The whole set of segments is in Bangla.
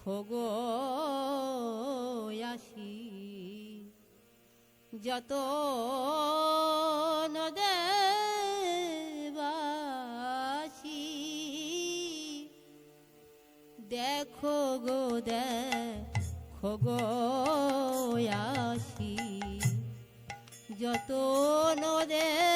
খোগো আসি। যত নদেবাসি দেখো গো দেখো গো আসি। যত নদেবাসি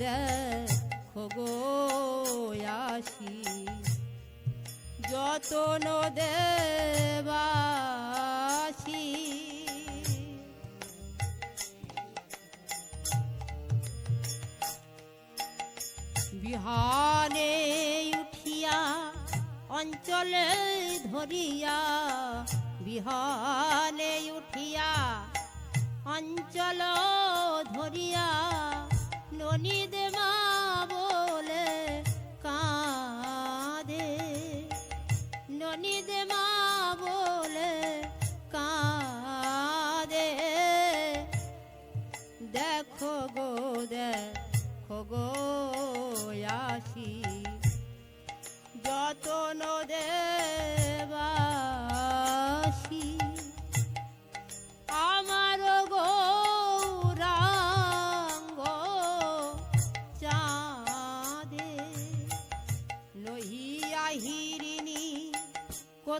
দেখো গো আসি যতন দেবাসি বিহানে উঠিয়া অঞ্চলে ধরিয়া বিহানে উঠিয়া অঞ্চল ধরিয়া ননীদ মা বলে কাঁদে। ননীদ মা বলে কাঁদে। দেখো গো দেখো গো যতন দেবাসি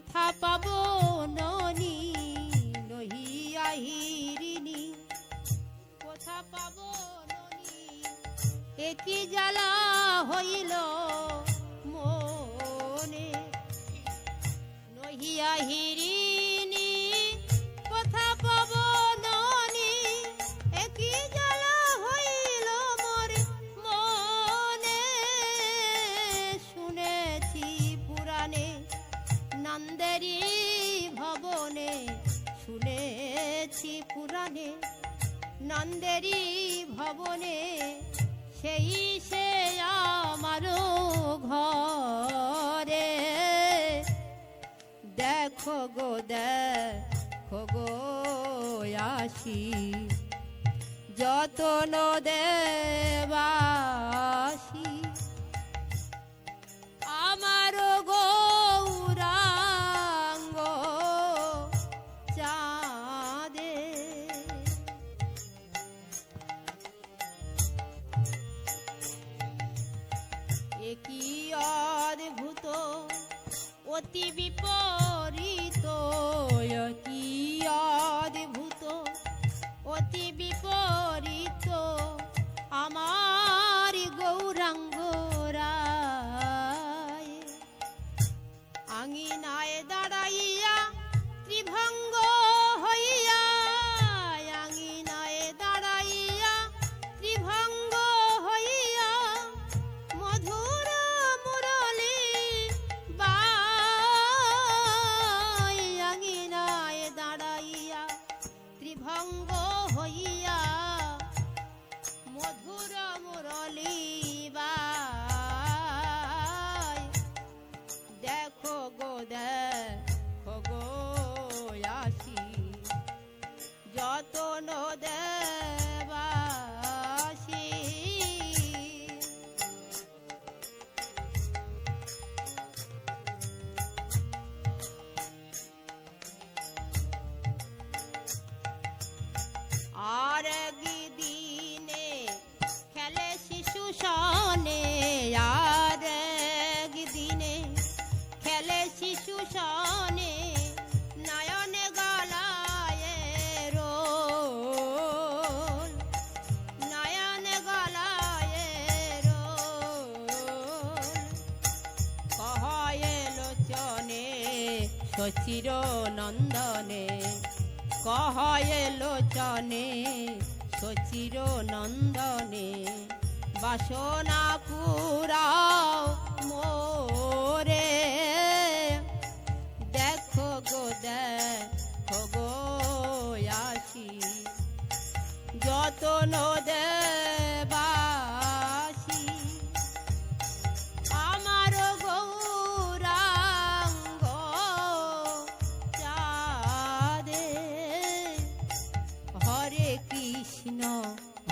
কোথা পাব ননি নহি আহিরিনি। কথা পাব ননি একি জ্বালা হইল মনে? নহিয়া হিরিণী নন্দেরি ভবনে শুনেছি পুরাণে, নন্দেরি ভবনে সেই সে আমার ঘরে। দেখো গো দেখো গো, আসি, যতন দেবাসি। আমার গৌরাঙ্গ অতি বিপরীত যতন শচির নন্দনে কহয়ে লোচনে শচির নন্দনে বাসনা পুরাও মোরে। দেখো গো দেখো গো আসি রতন দেবাসী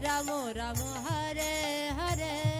रामो रामो हरे हरे